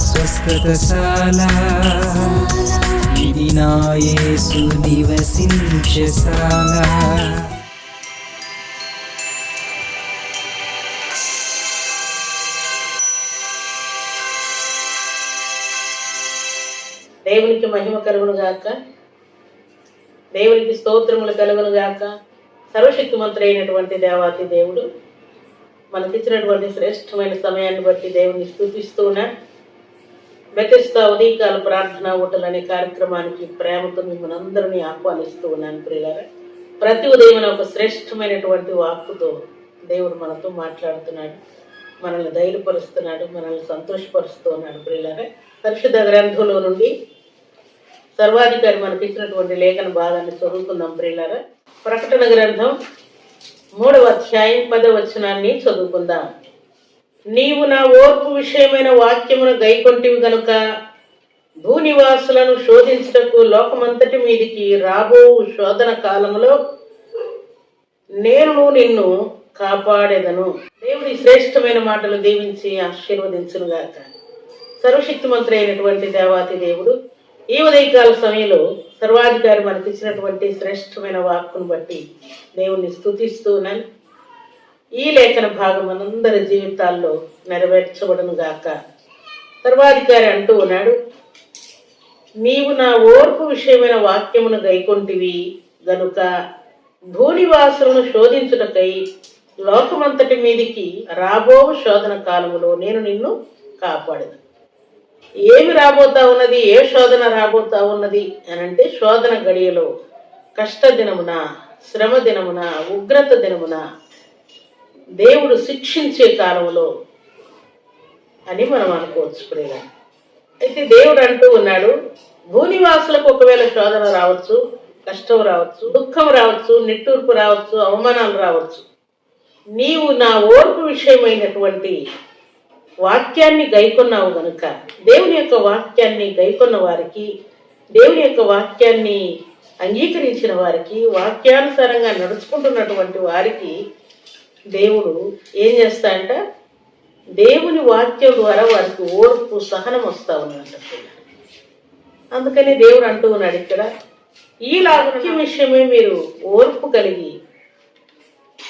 స్వస్థతశాల. ఇది నా యేసు నివసించశాల దేవునికి మహిమ కలుగును గాక. దేవునికి స్తోత్రములు కలుగును గాక. సర్వశక్తిమంతుడైనటువంటి దేవాతి దేవుడు మనకిచ్చినటువంటి శ్రేష్టమైన సమయాన్ని బట్టి దేవుని స్థుతిస్తూ ఉన్నాడు బెతెస్తా ఉదయకాల ప్రార్థన ఓటలు అనే కార్యక్రమానికి ప్రేమతో మిమ్మల్ని అందరినీ ఆహ్వానిస్తూ ఉన్నాను ప్రియులారా. ప్రతి ఉదయం ఒక శ్రేష్టమైనటువంటి వాక్కుతో దేవుడు మనతో మాట్లాడుతున్నాడు. మనల్ని ధైర్యపరుస్తున్నాడు మనల్ని సంతోషపరుస్తూ ఉన్నాడు ప్రియులారా. పరిశుద్ధ గ్రంథంలో నుండి సర్వాధికారి మనకి ఇచ్చినటువంటి లేఖన భాగాన్ని చదువుకుందాం ప్రియులారా. ప్రకటన గ్రంథం మూడవ అధ్యాయం పదవచనాన్ని చదువుకుందాం. నీవు నా ఓర్పు విషయమైన వాక్యమును గైకొంటివి గనుక భూనివాసులను శోధించుటకు లోకమంతటి మీదికి రాబో శోధన కాలములో నేను నిన్ను కాపాడేదను. దేవుడి శ్రేష్టమైన మాటలు దీవించి ఆశీర్వదించునుగాక. సర్వశక్తిమంతుడు అయినటువంటి దేవాతి దేవుడు ఈ ఉదయకాల సమయంలో సర్వాధికారి మనకి ఇచ్చినటువంటి శ్రేష్టమైన వాక్కును బట్టి దేవుణ్ణి స్థుతిస్తూనని ఉన్నాను ఈ లేఖన భాగం మనందరి జీవితాల్లో నెరవేర్చబడను గాక. సర్వాధికారి అంటూ ఉన్నాడు నీవు నా ఓర్పు విషయమైన వాక్యమును గైకొంటివి గనుక భూనివాసులను శోధించుటకై లోకమంతటి మీదికి రాబో శోధన కాలములో నేను నిన్ను కాపాడదు ఏమి రాబోతా ఉన్నది? ఏ శోధన రాబోతా ఉన్నది? అని అంటే శోధన గడియలో కష్ట దినమున శ్రమ దినమున ఉగ్రత దినమున దేవుడు శిక్షించే కాలంలో అని మనం అనుకోవచ్చు ప్రేమ అయితే దేవుడు అంటూ ఉన్నాడు భూనివాసులకు ఒకవేళ శోధన రావచ్చు కష్టం రావచ్చు దుఃఖం రావచ్చు నిట్టూర్పు రావచ్చు అవమానాలు రావచ్చు. నీవు నా ఓర్పు విషయమైనటువంటి వాక్యాన్ని గైకొన్నావు గనుక దేవుని యొక్క వాక్యాన్ని గైకొన్న వారికి దేవుని యొక్క వాక్యాన్ని అంగీకరించిన వారికి వాక్యానుసారంగా నడుచుకుంటున్నటువంటి వారికి దేవుడు ఏం చేస్తాడంట? దేవుని వాక్యం ద్వారా వారికి ఓర్పు సహనం వస్తా ఉన్నట్ట అందుకని దేవుడు అంటూ ఉన్నాడు ఇక్కడ ఈ లాభ్య విషయమే మీరు ఓర్పు కలిగి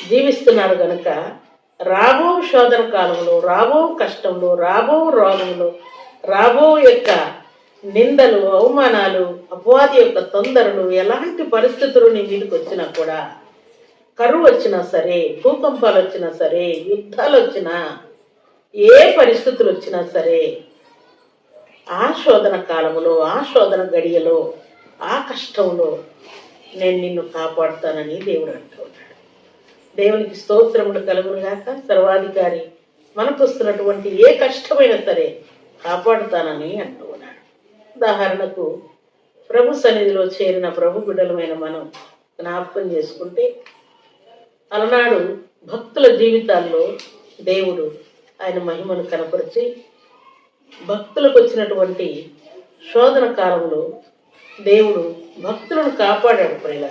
జీవిస్తున్నారు కనుక రాబో శోధన కాలంలో రాబో కష్టంలో రాబో రోగంలో రాబో యొక్క నిందలు అవమానాలు అపవాది యొక్క తొందరలు ఎలాంటి పరిస్థితులు నీ మీదకి వచ్చినా కూడా కరువు వచ్చినా సరే భూకంపాలు వచ్చినా సరే యుద్ధాలు వచ్చినా ఏ పరిస్థితులు వచ్చినా సరే ఆ శోధన కాలంలో ఆ శోధన గడియలో ఆ కష్టంలో నేను నిన్ను కాపాడుతానని దేవుడు అంటాడు. దేవునికి స్తోత్రములు కలుగునుగాక సర్వాధికారి మనకు వస్తున్నటువంటి ఏ కష్టమైనా సరే కాపాడుతానని అంటూ ఉన్నాడు. ఉదాహరణకు ప్రభు సన్నిధిలో చేరిన ప్రభు బిడ్డలమైన మనం జ్ఞాపకం చేసుకుంటే అలనాడు భక్తుల జీవితాల్లో దేవుడు ఆయన మహిమను కనపరిచి భక్తులకు వచ్చినటువంటి శోధన కాలంలో దేవుడు భక్తులను కాపాడాడు. ప్రియుల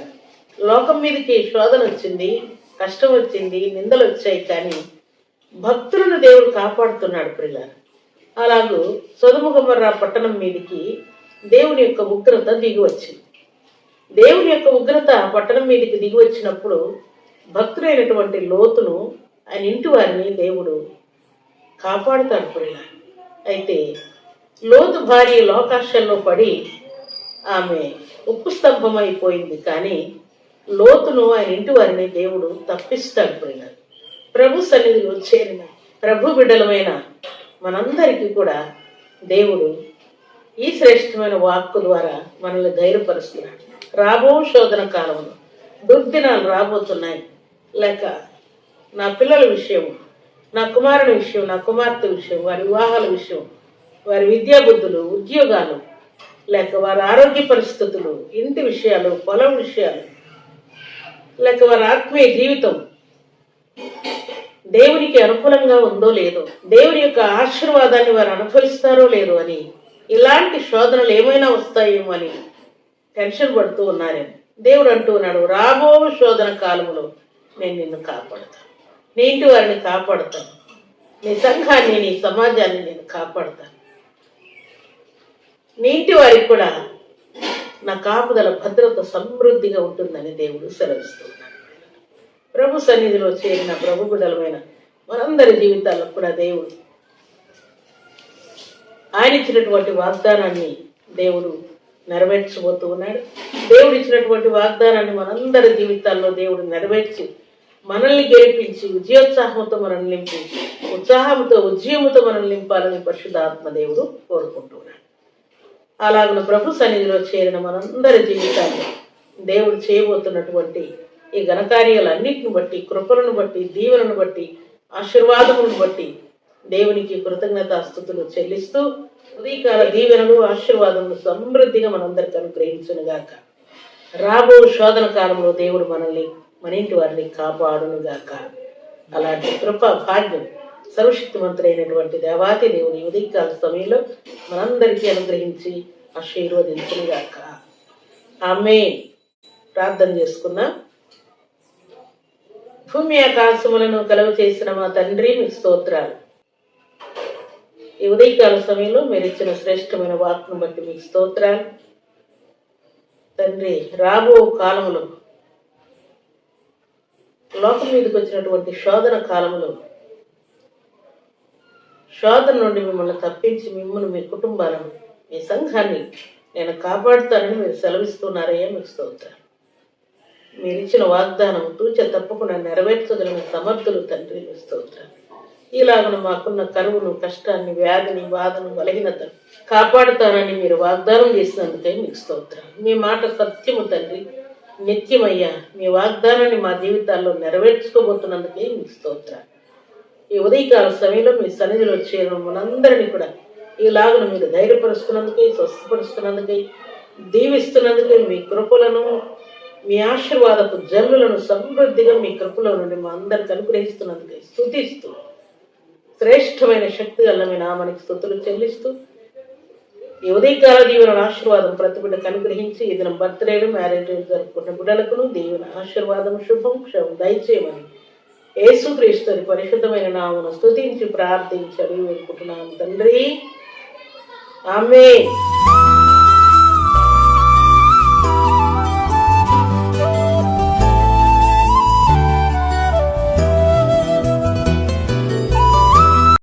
లోకం మీదకి శోధన వచ్చింది. కష్టం వచ్చింది నిందలు వచ్చాయి కానీ భక్తులను దేవుడు కాపాడుతున్నాడు పిల్లలు అలాగూ సొదుముగమర్రా పట్టణం మీదికి దేవుని యొక్క ఉగ్రత దిగి వచ్చింది దేవుని యొక్క ఉగ్రత పట్టణం మీదకి దిగి వచ్చినప్పుడు భక్తులైనటువంటి లోతును ఆయన ఇంటి వారిని దేవుడు కాపాడుతాడు ప్రియుల అయితే లోతు భార్య లోకాశల్లో పడి ఆమె ఉప్పు స్తంభమైపోయింది కానీ లోతును ఆయన ఇంటి వారిని దేవుడు తప్పిస్తాడిపోయినారు ప్రభు సన్నిధిలో చేరిన ప్రభు బిడ్డలమైన మనందరికీ కూడా దేవుడు ఈ శ్రేష్టమైన వాక్కు ద్వారా మనల్ని ధైర్యపరుస్తున్నాడు. రాబో శోధన కాలంలో దుర్దినాలు రాబోతున్నాయి. లేక నా పిల్లల విషయం నా కుమారుని విషయం నా కుమార్తె విషయం వారి వివాహాల విషయం వారి విద్యాబుద్ధులు ఉద్యోగాలు లేక వారి ఆరోగ్య పరిస్థితులు ఇంటి విషయాలు పొలం విషయాలు లేక వారి ఆత్మీయ జీవితం దేవునికి అనుకూలంగా ఉందో లేదో దేవుని యొక్క ఆశీర్వాదాన్ని వారు అనుభవిస్తారో లేదో అని ఇలాంటి శోధనలు ఏమైనా వస్తాయేమో అని టెన్షన్ పడుతూ ఉన్నారేమో. దేవుడు అంటూ ఉన్నాడు రాబో శోధన కాలంలో నేను నిన్ను కాపాడుతాను నీ ఇంటి వారిని కాపాడుతాను నీ సంఘాన్ని నీ సమాజాన్ని నేను కాపాడుతాను నీటి వారికి కూడా నా కాపుదల భద్రత సమృద్ధిగా ఉంటుందని దేవుడు సెలవిస్తున్నాడు. ప్రభు సన్నిధిలో చేరిన ప్రభు బిడలమైన మనందరి జీవితాల్లో కూడా దేవుడు ఆయన ఇచ్చినటువంటి వాగ్దానాన్ని దేవుడు నెరవేర్చబోతూ ఉన్నాడు. దేవుడు ఇచ్చినటువంటి వాగ్దానాన్ని మనందరి జీవితాల్లో దేవుడు నెరవేర్చి మనల్ని గెలిపించి విజయోత్సాహంతో మనల్ని నింపి ఉత్సాహంతో ఉద్యమంతో మనల్ని నింపాలని పరిశుద్ధాత్మ దేవుడు కోరుకుంటున్నాడు అలాగను ప్రభు సన్నిధిలో చేరిన మనందరి జీవితాన్ని దేవుడు చేయబోతున్నటువంటి ఈ ఘనకార్యాలన్నింటిని బట్టి కృపలను బట్టి దీవులను బట్టి ఆశీర్వాదములను బట్టి దేవునికి కృతజ్ఞతాస్థుతులు చెల్లిస్తూ ఉదయకాల దీవెనలు ఆశీర్వాదములు సమృద్ధిగా మనందరికి అనుగ్రహించునుగాక. రాబో శోధన కాలంలో దేవుడు మనల్ని మన ఇంటి వారిని కాపాడునుగాక. అలాంటి కృప భాగ్యం సర్వశక్తిమంతుడైనటువంటి దేవాతి దేవుని ఉదయకాల సమయంలో మనందరికీ అనుగ్రహించి ఆశీర్వదించుగాక ఆమె ప్రార్థన చేసుకున్నా భూమి ఆకాశములను కలువ చేసిన మా తండ్రి మీ స్తోత్రాలు. ఈ ఉదయకాల సమయంలో మీరు ఇచ్చిన శ్రేష్టమైన వాక్ను బట్టి మీకు స్తోత్రాలు. తండ్రి రాబో కాలములో లోకం మీదకి వచ్చినటువంటి శోధన కాలంలో శోధన నుండి మిమ్మల్ని తప్పించి మిమ్మల్ని మీ కుటుంబాలను మీ సంఘాన్ని నేను కాపాడుతానని మీరు సెలవిస్తున్నారయ్యా మీకు స్తోత్రాలు. మీరు ఇచ్చిన వాగ్దానం తూచ తప్పకుండా నెరవేర్చగలిగిన సమర్థులు తండ్రి మీకు స్తోత్రాలు. ఇలాగన మాకున్న కరువును కష్టాన్ని వ్యాధిని బాధను బలహీనత కాపాడుతానని మీరు వాగ్దానం చేసినందుకే మీకు స్తోత్రాలు. మీ మాట సత్యము తండ్రి. నిత్యమయ్యా మీ వాగ్దానాన్ని మా జీవితాల్లో నెరవేర్చుకోబోతున్నందుకే మీకు స్తోత్రాలు. ఈ ఉదయకాల సమయంలో మీ సన్నిధిలో చేరిన మనందరినీ కూడా ఇలాగను మీరు ధైర్యపరుస్తున్నందుకే స్వస్థపరుస్తున్నందుకే దీవిస్తున్నందుకే మీ కృపలను మీ ఆశీర్వాదపు జనులను సమృద్ధిగా మీ కృపలో నుండి మా అందరికి అనుగ్రహిస్తున్నందుకై స్తుతిస్తూ శ్రేష్టమైన శక్తి గల మీ నామానికి స్థుతులు చెల్లిస్తూ ఈ ఉదయకాల దీవెన ఆశీర్వాదం ప్రతి బిడ్డకు అనుగ్రహించి ఇదిన బర్త్డేలు మ్యారేజ్ జరుపుకున్న బిడ్డలకు దీవెన ఆశీర్వాదం శుభం క్షమం దయచేయమని యేసుక్రీస్తుని పరిశుద్ధమైన నామను స్థుతించి ప్రార్థించి అడిగి వేడుకుంటున్నాము తండ్రి. ఆమె